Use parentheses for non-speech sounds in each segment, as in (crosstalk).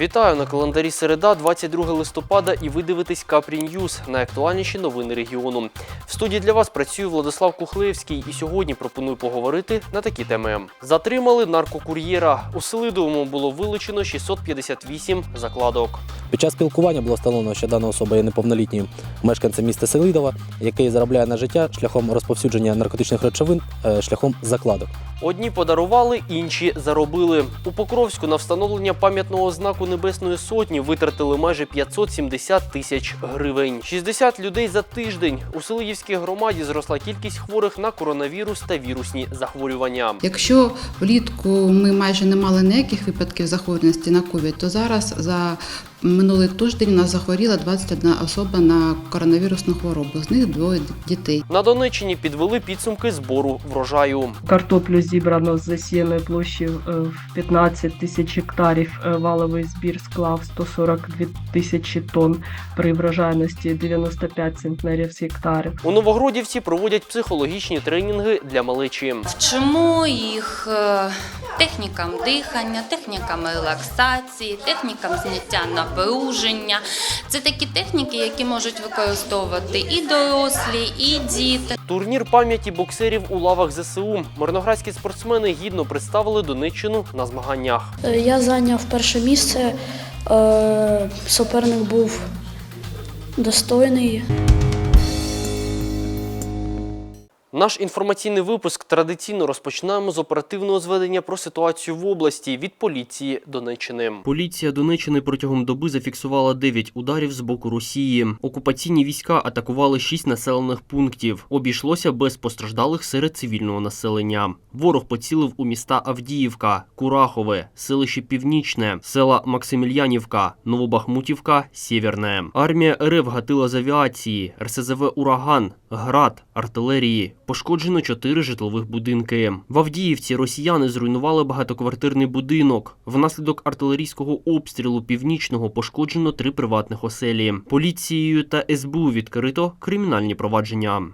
Вітаю на календарі середа, 22 листопада, і ви дивитесь Капрі Ньюз, найактуальніші новини регіону. В студії для вас працює Владислав Кухлеєвський, і сьогодні пропоную поговорити на такі теми. Затримали наркокур'єра. У Селидовому було вилучено 658 закладок. Під час спілкування було встановлено, що дана особа є неповнолітнім мешканцем міста Селидова, який заробляє на життя шляхом розповсюдження наркотичних речовин е, шляхом закладок. Одні подарували, інші заробили. У Покровську на встановлення пам'ятного знаку Небесної Сотні витратили майже 570 тисяч гривень. 60 людей за тиждень. У Силиївській громаді зросла кількість хворих на коронавірус та вірусні захворювання. Якщо влітку ми майже не мали ніяких випадків захворюваності на ковід, то зараз за минулий тиждень у нас захворіла 21 особа на коронавірусну хворобу. З них двоє дітей. На Донеччині підвели підсумки збору врожаю. Картоплю зібрано з засіяної площі е, в 15 тисяч гектарів. Е, Валовий збір склав 142 тисячі тонн при врожайності 95 центнерів з гектарів. У Новогродівці проводять психологічні тренінги для малечі. Вчимо їх е, технікам дихання, технікам релаксації, технікам зняття напруження. Це такі техніки, які можуть використовувати і дорослі, і діти. Турнір пам'яті боксерів у лавах ЗСУ. Мирноградські спортсмени гідно представили Донеччину на змаганнях. Е, Я зайняв перше місце. Е, Суперник був достойний. Наш інформаційний випуск традиційно розпочинаємо з оперативного зведення про ситуацію в області від поліції Донеччини. Поліція Донеччини протягом доби зафіксувала 9 ударів з боку Росії. Окупаційні війська атакували 6 населених пунктів. Обійшлося без постраждалих серед цивільного населення. Ворог поцілив у міста Авдіївка, Курахове, селище Північне, села Максимільянівка, Новобахмутівка, Сєвєрне. Армія РФ гатила з авіації, РСЗВ Ураган, град, артилерії. Пошкоджено чотири житлових будинки. В Авдіївці росіяни зруйнували багатоквартирний будинок. Внаслідок артилерійського обстрілу північного пошкоджено три приватних оселі. Поліцією та СБУ відкрито кримінальні провадження.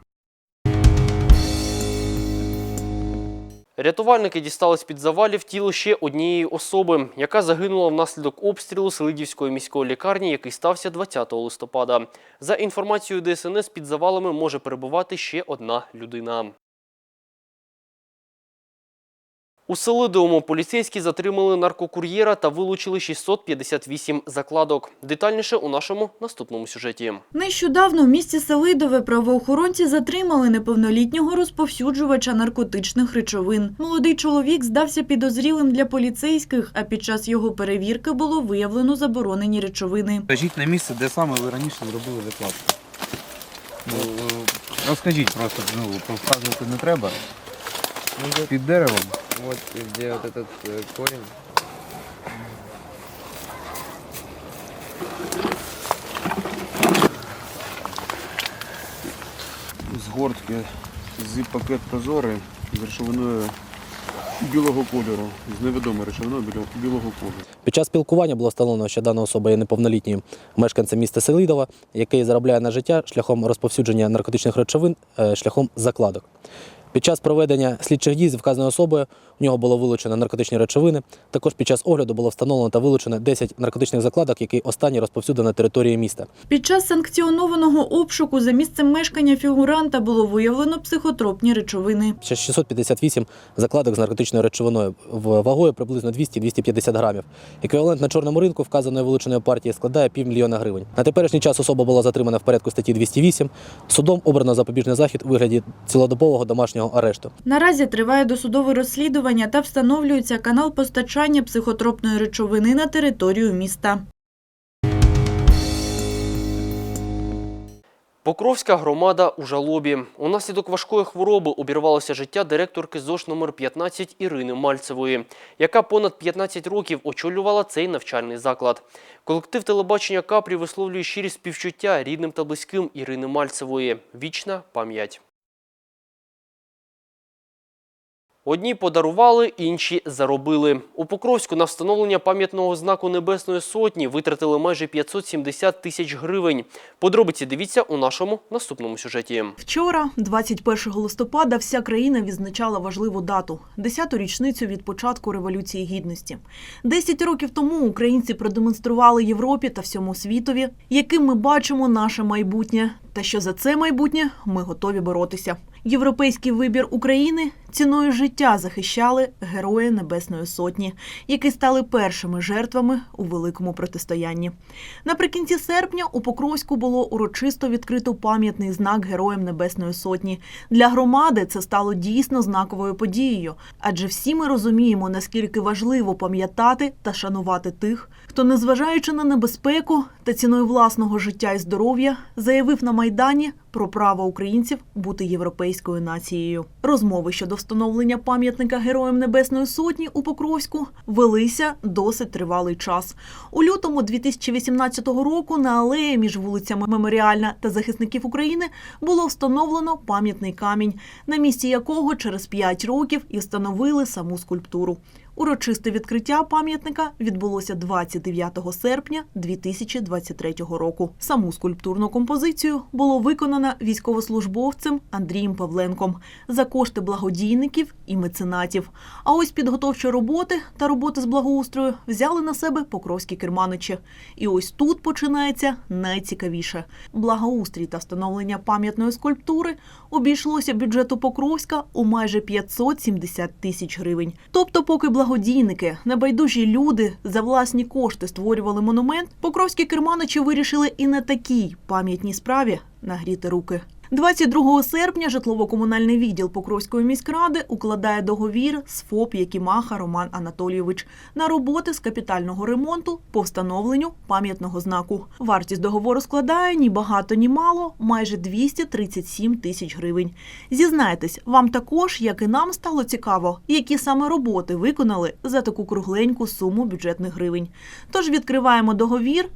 Рятувальники дістали з-під завалів тіло ще однієї особи, яка загинула внаслідок обстрілу Селидівської міської лікарні, який стався 20 листопада. За інформацією ДСНС, під завалами може перебувати ще одна людина. У Селидовому поліцейські затримали наркокур'єра та вилучили 658 закладок. Детальніше у нашому наступному сюжеті. Нещодавно в місті Селидове правоохоронці затримали неповнолітнього розповсюджувача наркотичних речовин. Молодий чоловік здався підозрілим для поліцейських, а під час його перевірки було виявлено заборонені речовини. Скажіть на місце, де саме ви раніше зробили закладку. Ну, е, розкажіть просто, ну, розказувати не треба. Під деревом. Вот где вот этот э, корень. З гортки з пакет прозорий з речовиною білого кольору, з невідомою речовиною білого, білого кольору. Під час спілкування було встановлено, що дана особа є неповнолітнім мешканцем міста Селидова, який заробляє на життя шляхом розповсюдження наркотичних речовин е, шляхом закладок. Під час проведення слідчих дій з вказаною особою у нього було вилучено наркотичні речовини. Також під час огляду було встановлено та вилучено 10 наркотичних закладок, які останні розповсюдили на території міста. Під час санкціонованого обшуку за місцем мешкання фігуранта було виявлено психотропні речовини. Ще 658 закладок з наркотичною речовиною вагою приблизно 200-250 грамів. Еквівалент на чорному ринку вказаної вилученої партії складає півмільйона гривень. На теперішній час особа була затримана в порядку статті 208. Судом обрано запобіжний захід у вигляді цілодобового домашнього арешту. Наразі триває досудове розслідування та встановлюється канал постачання психотропної речовини на територію міста. Покровська громада у жалобі. Унаслідок важкої хвороби обірвалося життя директорки ЗОШ номер 15 Ірини Мальцевої, яка понад 15 років очолювала цей навчальний заклад. Колектив телебачення Капрі висловлює щирі співчуття рідним та близьким Ірини Мальцевої. Вічна пам'ять. Одні подарували, інші заробили. У Покровську на встановлення пам'ятного знаку Небесної Сотні витратили майже 570 тисяч гривень. Подробиці дивіться у нашому наступному сюжеті. Вчора, 21 листопада, вся країна відзначала важливу дату – 10-ту річницю від початку Революції Гідності. Десять років тому українці продемонстрували Європі та всьому світові, яким ми бачимо наше майбутнє, та що за це майбутнє ми готові боротися. Європейський вибір України ціною життя захищали герої Небесної Сотні, які стали першими жертвами у великому протистоянні. Наприкінці серпня у Покровську було урочисто відкрито пам'ятний знак Героям Небесної Сотні. Для громади це стало дійсно знаковою подією, адже всі ми розуміємо, наскільки важливо пам'ятати та шанувати тих, хто, незважаючи на небезпеку та ціною власного життя і здоров'я, заявив на майдані про право українців бути європейською нацією. Розмови щодо встановлення пам'ятника Героям Небесної Сотні у Покровську велися досить тривалий час. У лютому 2018 року на алеї між вулицями Меморіальна та захисників України було встановлено пам'ятний камінь, на місці якого через 5 років і встановили саму скульптуру. Урочисте відкриття пам'ятника відбулося 29 серпня 2023 року. Саму скульптурну композицію було виконано військовослужбовцем Андрієм Павленком за кошти благодійників і меценатів. А ось підготовчі роботи та роботи з благоустрою взяли на себе покровські керманичі. І ось тут починається найцікавіше. Благоустрій та встановлення пам'ятної скульптури обійшлося бюджету Покровська у майже 570 тисяч гривень. Тобто, поки благодійники, небайдужі люди за власні кошти створювали монумент, покровські керманичі вирішили і на такій пам'ятній справі нагріти руки. 22 серпня житлово-комунальний відділ Покровської міськради укладає договір з ФОП Якімаха Роман Анатолійович на роботи з капітального ремонту по встановленню пам'ятного знаку. Вартість договору складає ні багато, ні мало, майже 237 тисяч гривень. Зізнайтесь, вам також, як і нам, стало цікаво, які саме роботи виконали за таку кругленьку суму бюджетних гривень. Тож відкриваємо договір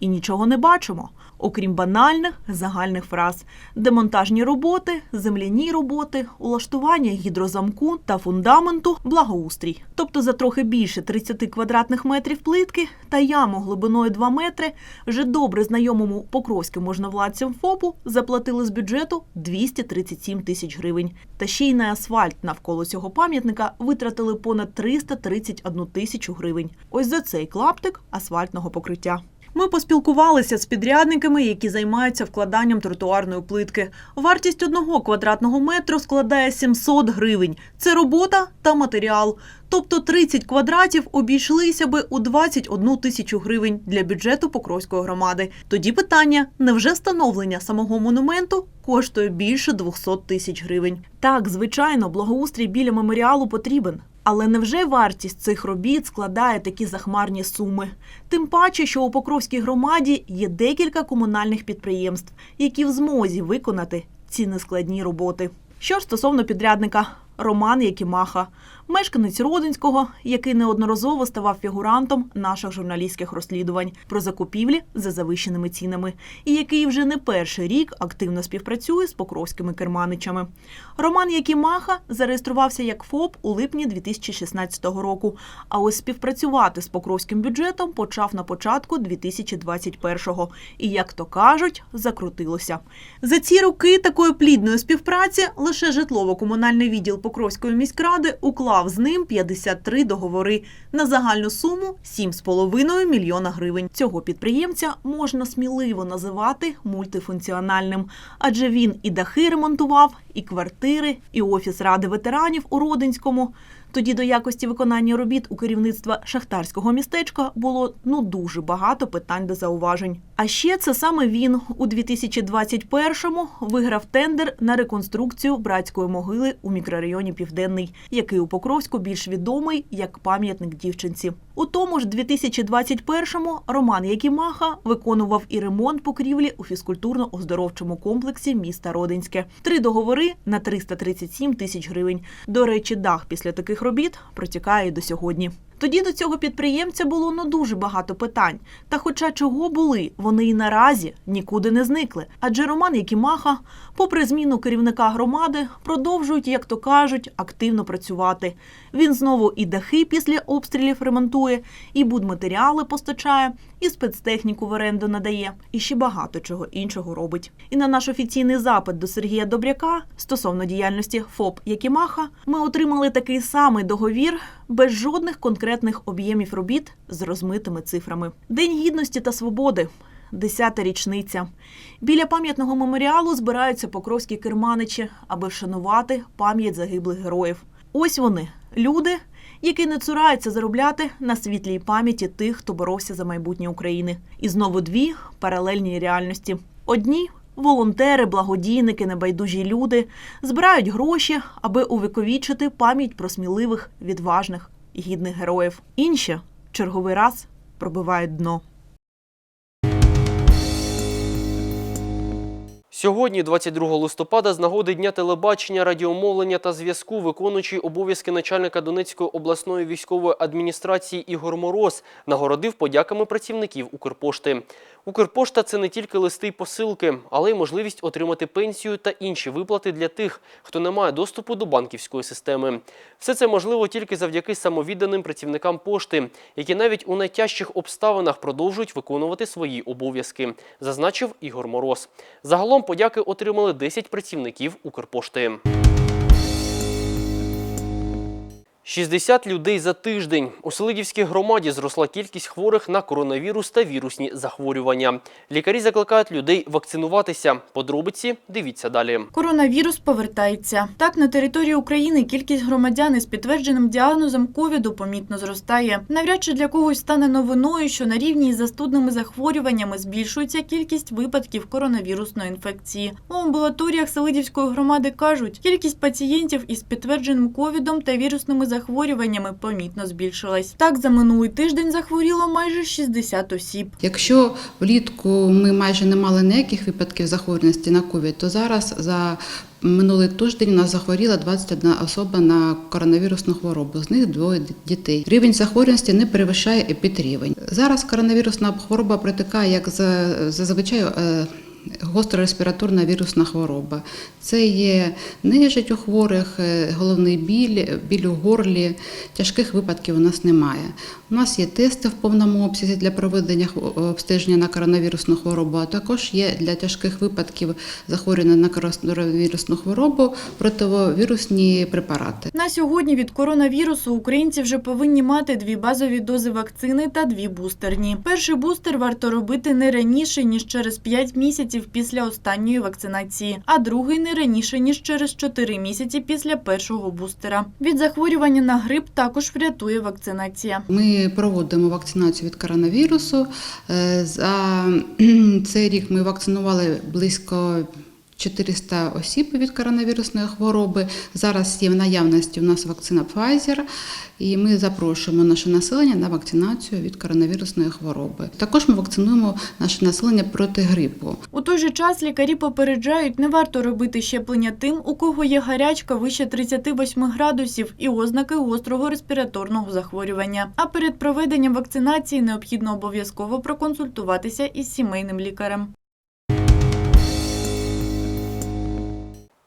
і нічого не бачимо, окрім банальних загальних фраз: демонтажні роботи, земляні роботи, улаштування гідрозамку та фундаменту, благоустрій. Тобто за трохи більше 30 квадратних метрів плитки та яму глибиною 2 метри вже добре знайомому покровським можновладцям ФОПу заплатили з бюджету 237 тисяч гривень. Та ще й на асфальт навколо цього пам'ятника витратили понад 331 тисячу гривень. Ось за цей клаптик асфальтного покриття. Ми поспілкувалися з підрядниками, які займаються вкладанням тротуарної плитки. Вартість одного квадратного метру складає 700 гривень. Це робота та матеріал. Тобто 30 квадратів обійшлися би у 21 тисячу гривень для бюджету Покровської громади. Тоді питання: невже встановлення самого монументу коштує більше 200 тисяч гривень? Так, звичайно, благоустрій біля меморіалу потрібен. Але невже вартість цих робіт складає такі захмарні суми? Тим паче, що у Покровській громаді є декілька комунальних підприємств, які в змозі виконати ці нескладні роботи. Що ж стосовно підрядника Роман Якімаха, мешканець Родинського, який неодноразово ставав фігурантом наших журналістських розслідувань про закупівлі за завищеними цінами, і який вже не перший рік активно співпрацює з покровськими керманичами. Роман Якімаха зареєструвався як ФОП у липні 2016 року. А ось співпрацювати з покровським бюджетом почав на початку 2021-го. І, як то кажуть, закрутилося. За ці роки такої плідної співпраці лише житлово-комунальний відділ Покровської міськради уклав з ним 53 договори на загальну суму 7,5 мільйона гривень. Цього підприємця можна сміливо називати мультифункціональним, адже він і дахи ремонтував, і квартири, і офіс ради ветеранів у Родинському. Тоді до якості виконання робіт у керівництва шахтарського містечка було ну дуже багато питань до зауважень. А ще це саме він у 2021-му виграв тендер на реконструкцію братської могили у мікрорайоні Південний, який у Покровську більш відомий як пам'ятник дівчинці. У тому ж 2021-му Роман Якімаха виконував і ремонт покрівлі у фізкультурно-оздоровчому комплексі міста Родинське. Три договори на 337 тисяч гривень. До речі, дах після таких робіт протікає до сьогодні. Тоді до цього підприємця було ну дуже багато питань. Та хоча чого були, вони і наразі нікуди не зникли. Адже Роман Якімаха, попри зміну керівника громади, продовжують, як то кажуть, активно працювати. Він знову і дахи після обстрілів ремонтує, і будматеріали постачає, і спецтехніку в оренду надає, і ще багато чого іншого робить. І на наш офіційний запит до Сергія Добряка стосовно діяльності ФОП Якімаха ми отримали такий самий договір без жодних конкретних об'ємів робіт з розмитими цифрами. День гідності та свободи. Десята річниця. Біля пам'ятного меморіалу збираються покровські керманичі, аби вшанувати пам'ять загиблих героїв. Ось вони, люди, які не цураються заробляти на світлій пам'яті тих, хто боровся за майбутнє України. І знову дві паралельні реальності. Одні волонтери, благодійники, небайдужі люди збирають гроші, аби увековічити пам'ять про сміливих, відважних і гідних героїв. Інші черговий раз пробивають дно. Сьогодні, 22 листопада, з нагоди Дня телебачення, радіомовлення та зв'язку, виконуючий обов'язки начальника Донецької обласної військової адміністрації Ігор Мороз нагородив подяками працівників Укрпошти. Укрпошта – це не тільки листи й посилки, але й можливість отримати пенсію та інші виплати для тих, хто не має доступу до банківської системи. Все це можливо тільки завдяки самовідданим працівникам пошти, які навіть у найтяжчих обставинах продовжують виконувати свої обов'язки, зазначив Ігор Мороз. Загалом подяки отримали 10 працівників Укрпошти. 60 людей за тиждень. У Селидівській громаді зросла кількість хворих на коронавірус та вірусні захворювання. Лікарі закликають людей вакцинуватися. Подробиці дивіться далі. Коронавірус повертається. Так, на території України кількість громадян із підтвердженим діагнозом ковіду помітно зростає. Навряд чи для когось стане новиною, що на рівні із застудними захворюваннями збільшується кількість випадків коронавірусної інфекції. У амбулаторіях Селидівської громади кажуть, кількість пацієнтів із підтвердженим ковідом та вірусними захворюваннями помітно збільшилась. Так, за минулий тиждень захворіло майже 60 осіб. Якщо влітку ми майже не мали ніяких випадків захворюваності на ковід, то зараз за минулий тиждень у нас захворіла 21 особа на коронавірусну хворобу, з них двоє дітей. Рівень захворюваності не перевищає епідрівень. Зараз коронавірусна хвороба протикає як за- зазвичай. Е, Гостра респіраторна вірусна хвороба. Це є нежить у хворих, е, головний біль, біль у горлі. Тяжких випадків у нас немає. У нас є тести в повному обсязі для проведення обстеження на коронавірусну хворобу, а також є для тяжких випадків захворювання на коронавірусну хворобу противовірусні препарати. На сьогодні від коронавірусу українці вже повинні мати дві базові дози вакцини та дві бустерні. Перший бустер варто робити не раніше ніж через 5 місяців після останньої вакцинації, а другий не раніше ніж через 4 місяці після першого бустера. Від захворювання на грип також врятує вакцинація. Ми проводимо вакцинацію від коронавірусу. Е, За (clears throat) цей рік ми вакцинували близько 400 осіб від коронавірусної хвороби. Зараз є в наявності у нас вакцина Pfizer, і ми запрошуємо наше населення на вакцинацію від коронавірусної хвороби. Також ми вакцинуємо наше населення проти грипу. У той же час лікарі попереджають, не варто робити щеплення тим, у кого є гарячка вище 38 градусів і ознаки гострого респіраторного захворювання. А перед проведенням вакцинації необхідно обов'язково проконсультуватися із сімейним лікарем.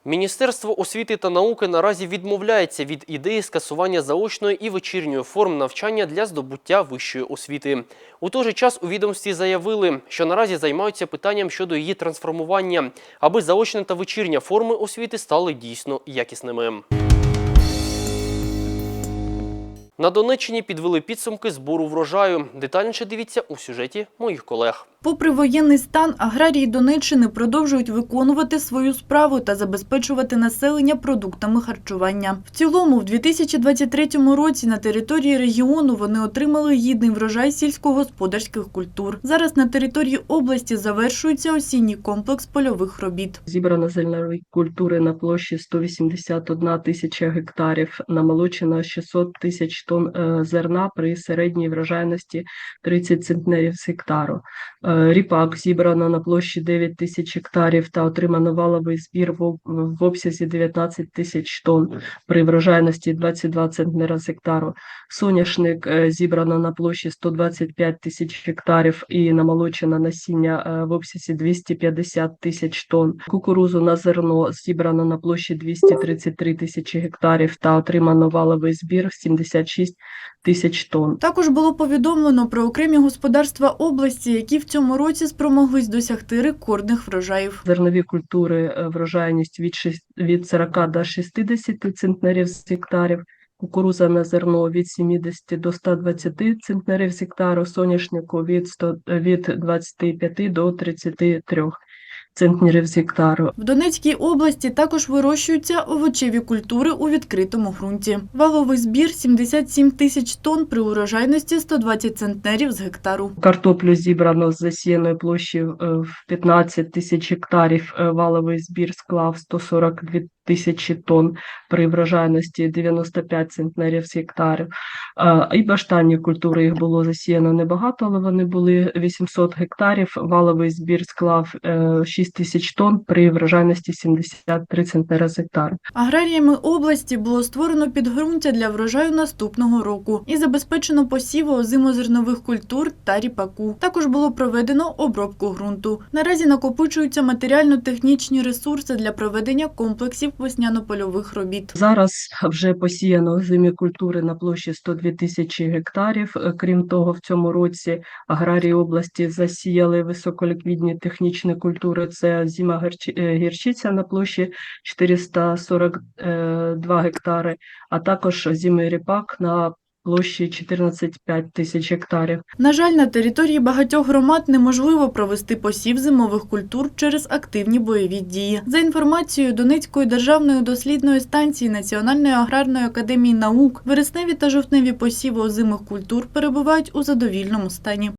Міністерство освіти та науки наразі відмовляється від ідеї скасування заочної і вечірньої форм навчання для здобуття вищої освіти. У той же час у відомстві заявили, що наразі займаються питанням щодо її трансформування, аби заочна та вечірня форми освіти стали дійсно якісними. На Донеччині підвели підсумки збору врожаю. Детальніше дивіться у сюжеті моїх колег. Попри воєнний стан, аграрії Донеччини продовжують виконувати свою справу та забезпечувати населення продуктами харчування. В цілому, в 2023 році на території регіону вони отримали гідний врожай сільськогосподарських культур. Зараз на території області завершується осінній комплекс польових робіт. Зібрано зернові культури на площі 181 тисяча гектарів, намолочено 600 тисяч тонн е, зерна при середній врожайності 30 центнерів з гектару. Е, Ріпак зібрано на площі 9 тисяч гектарів та отримано валовий збір в, обсязі 19 тисяч тонн при врожайності 22 центнера з гектару. Соняшник е, зібрано на площі 125 тисяч гектарів і намолочено насіння в обсязі 250 тисяч тонн. Кукурузу на зерно зібрано на площі 233 тисячі гектарів та отримано валовий збір 76 тисяч тонн. Також було повідомлено про окремі господарства області, які в цьому році спромоглись досягти рекордних врожаїв. Зернові культури е, врожайність від, шість- від 40 до 60 центнерів з гектарів, кукуруза на зерно від 70 до 120 центнерів з гектару, соняшнику від, 100, від 25 до 33 центнерів з гектару. В Донецькій області також вирощуються овочеві культури у відкритому ґрунті. Валовий збір 77 тисяч тонн при урожайності 120 центнерів з гектару. Картоплю зібрано з засіяної площі е, в 15 тисяч гектарів. Е, Валовий збір склав 142 тисячі тонн при врожайності 95 центнерів з гектарів. Е, І баштанні культури їх було засіяно небагато, але вони були 800 гектарів. Валовий збір склав е, 6 тисяч тонн при врожайності 73 центнера з гектару. Аграріями області було створено підґрунтя для врожаю наступного року і забезпечено посіви озимозернових культур та ріпаку. Також було проведено обробку ґрунту. Наразі накопичуються матеріально-технічні ресурси для проведення комплексів весняно-польових робіт. Зараз вже посіяно озимі культури на площі 102 тисячі гектарів. Е, Крім того, в цьому році аграрії області засіяли високоліквідні технічні культури. Це гірчи- е, гірчиця на площі 442 гектари, а також озимий ріпак на площі 14,5 тисяч гектарів. На жаль, на території багатьох громад неможливо провести посів зимових культур через активні бойові дії. За інформацією Донецької державної дослідної станції Національної аграрної академії наук, вересневі та жовтневі посіви озимих культур перебувають у задовільному стані.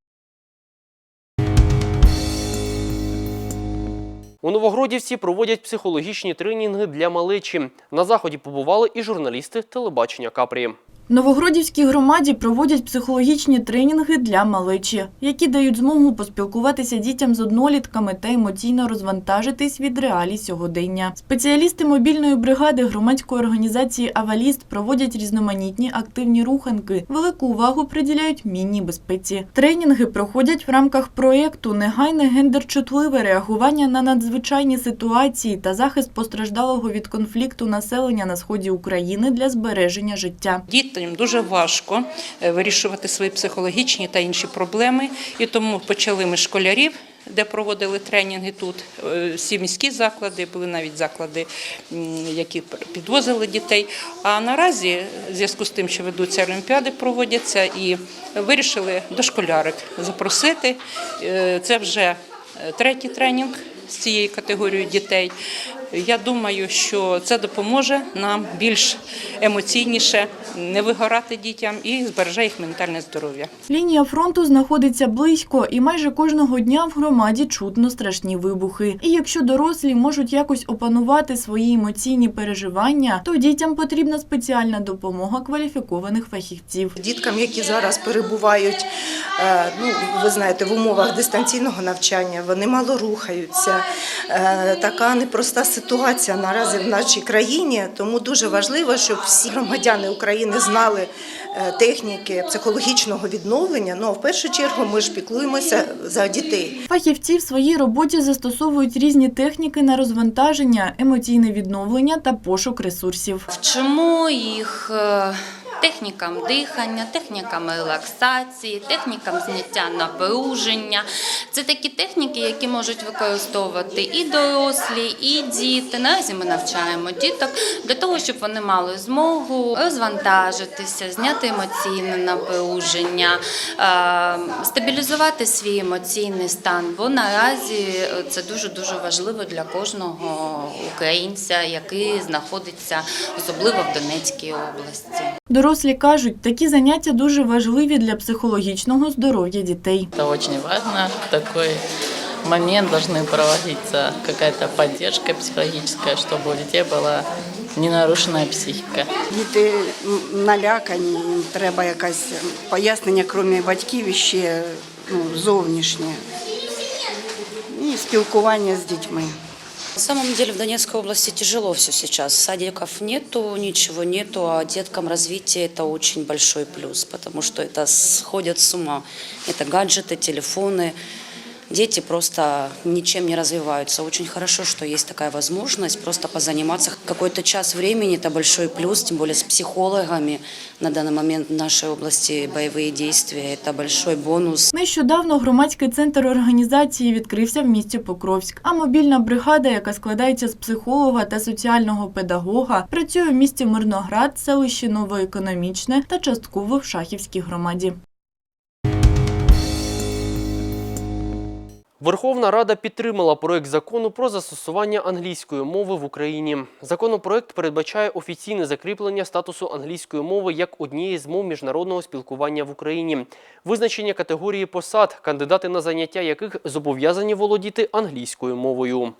У Новогродівці проводять психологічні тренінги для малечі. На заході побували і журналісти телебачення Капрі. Новогродівській громаді проводять психологічні тренінги для малечі, які дають змогу поспілкуватися дітям з однолітками та емоційно розвантажитись від реалій сьогодення. Спеціалісти мобільної бригади громадської організації Аваліст проводять різноманітні активні руханки. Велику увагу приділяють мінній безпеці. Тренінги проходять в рамках проєкту Негайне гендерчутливе реагування на надзвичайні ситуації та захист постраждалого від конфлікту населення на сході України для збереження життя. Дітям дуже важко е, вирішувати свої психологічні та інші проблеми, і тому почали ми школярів. Де проводили тренінги тут, Е, всі міські заклади, були навіть заклади, які підвозили дітей. А наразі, в зв'язку з тим, що ведуться олімпіади, проводяться, і вирішили дошколярик запросити. Е, Це вже е, третій тренінг з цієї категорії дітей. Я думаю, що це допоможе нам більш емоційніше не вигорати дітям і збереже їх ментальне здоров'я. Лінія фронту знаходиться близько, і майже кожного дня в громаді чутно страшні вибухи. І якщо дорослі можуть якось опанувати свої емоційні переживання, то дітям потрібна спеціальна допомога кваліфікованих фахівців. Діткам, які зараз перебувають, е, ну ви знаєте, в умовах дистанційного навчання, вони мало рухаються. Е, Така непроста ситуація наразі в нашій країні. Тому дуже важливо, щоб всі громадяни України знали е, техніки психологічного відновлення. Ну а в першу чергу ми ж піклуємося за дітей. Фахівці в своїй роботі застосовують різні техніки на розвантаження, емоційне відновлення та пошук ресурсів. Вчимо їх е, технікам дихання, технікам релаксації, технікам зняття напруження. Це такі техніки, які можуть використовувати і дорослі, і діти. Наразі ми навчаємо діток для того, щоб вони мали змогу розвантажитися, зняти емоційне напруження, стабілізувати свій емоційний стан. Бо наразі це дуже дуже важливо для кожного українця, який знаходиться особливо в Донецькій області Дорослі кажуть, такі заняття дуже важливі для психологічного здоров'я дітей. Это очень важно, такой момент должны проводиться какая-то поддержка психологическая, чтобы у детей была не нарушенная психика. Діти м, налякані, їм треба якесь пояснення, крім батьків, і ще ну, зовнішнє. І спілкування з дітьми. На самом деле в Донецкой области тяжело все сейчас. Садиков нету, ничего нету, а деткам развитие это очень большой плюс, потому что это сходят с ума. Это гаджеты, телефоны. Дети просто ничем не развиваются. Очень хорошо, что есть такая возможность просто позаниматься. Какой-то час времени – это большой плюс, тем более с психологами. На данный момент в нашей области боевые действия – это большой бонус. Нещодавно громадський центр організації відкрився в місті Покровськ. А мобільна бригада, яка складається з психолога та соціального педагога, працює в місті Мирноград, селищі Новоекономічне та частково в Шахівській громаді. Верховна Рада підтримала проект закону про застосування англійської мови в Україні. Законопроект передбачає офіційне закріплення статусу англійської мови як однієї з мов міжнародного спілкування в Україні, визначення категорії посад, кандидати на заняття яких зобов'язані володіти англійською мовою.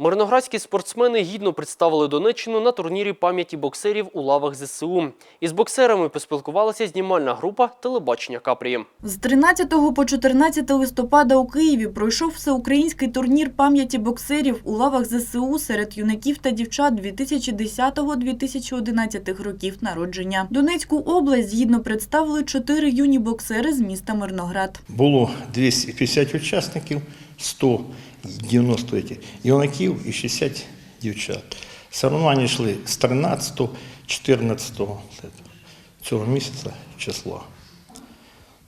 Мирноградські спортсмени гідно представили Донеччину на турнірі пам'яті боксерів у лавах ЗСУ. Із боксерами поспілкувалася знімальна група телебачення Капрі. З 13 по 14 листопада у Києві пройшов всеукраїнський турнір пам'яті боксерів у лавах ЗСУ серед юнаків та дівчат 2010-2011 років народження. Донецьку область гідно представили чотири юні боксери з міста Мирноград. Було 250 учасників, 190 юнаків і 60 дівчат. Соревнування йшли з 13 14 цього місяця числа.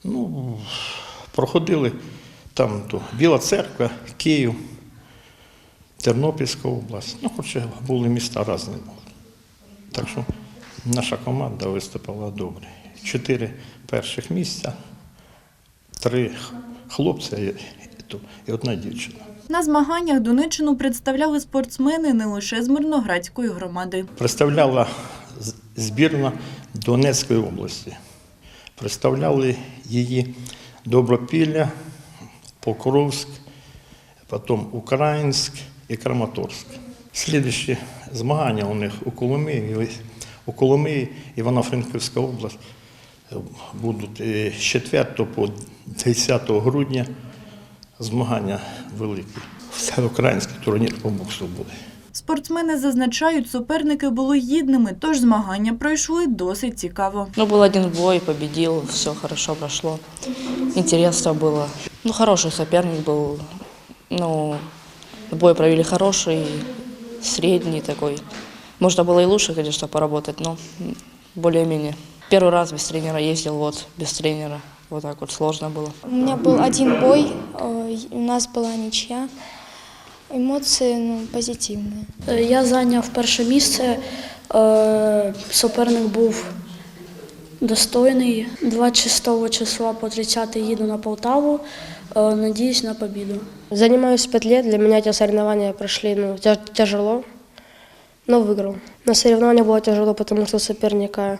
Ну, проходили там то, Біла Церква, Київ, Тернопільська область. Ну, хоча були міста різні. були. Так що наша команда виступила добре. Чотири перших місця, три хлопця і одна дівчина. На змаганнях Донеччину представляли спортсмени не лише з Мирноградської громади. Представляла збірна Донецької області. Представляли її Добропілля, Покровськ, потім Українськ і Краматорськ. Слідуючі змагання у них у Коломиї, у Коломиї Івано-Франківська область будуть е, з 4 по 10 грудня змагання великі. Всеукраїнський турнір по боксу буде. Спортсмени зазначають, суперники були гідними, тож змагання пройшли досить цікаво. Ну, был один бой, победил, все хорошо прошло. Интересно было. Ну, хороший соперник был. Ну, бой провели хороший, средний такой. Можно было и лучше, конечно, поработать, но м, более-менее. Первый раз без тренера ездил, вот, без тренера. Вот так вот сложно было. У меня был один бой, э, у нас была ничья. Эмоции ну, позитивные. Я зайняв перше місце. Е, Суперник був достойний. 26 числа по 30 їду на Полтаву. Е, Надіюсь на побіду. Занимаюсь пять лет, для меня эти соревнования прошли ну, тя- тяжело, но выиграл. На соревнованиях было тяжело, потому что соперника,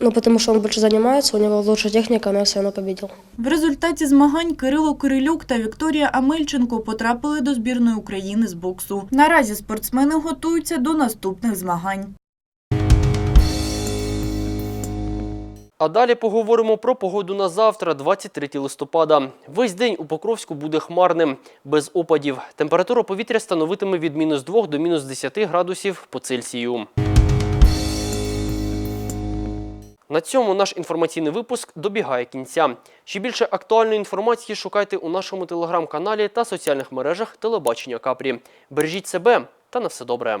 ну потому что он больше занимается, у него лучше техника, но я все равно победил. В результаті змагань Кирило Кирилюк та Вікторія Амельченко потрапили до збірної України з боксу. Наразі спортсмени готуються до наступних змагань. А далі поговоримо про погоду на завтра, 23 листопада. Весь день у Покровську буде хмарним, без опадів. Температура повітря становитиме від мінус 2 до мінус 10 градусів по Цельсію. На цьому наш інформаційний випуск добігає кінця. Ще більше актуальної інформації шукайте у нашому телеграм-каналі та соціальних мережах телебачення Капрі. Бережіть себе та на все добре.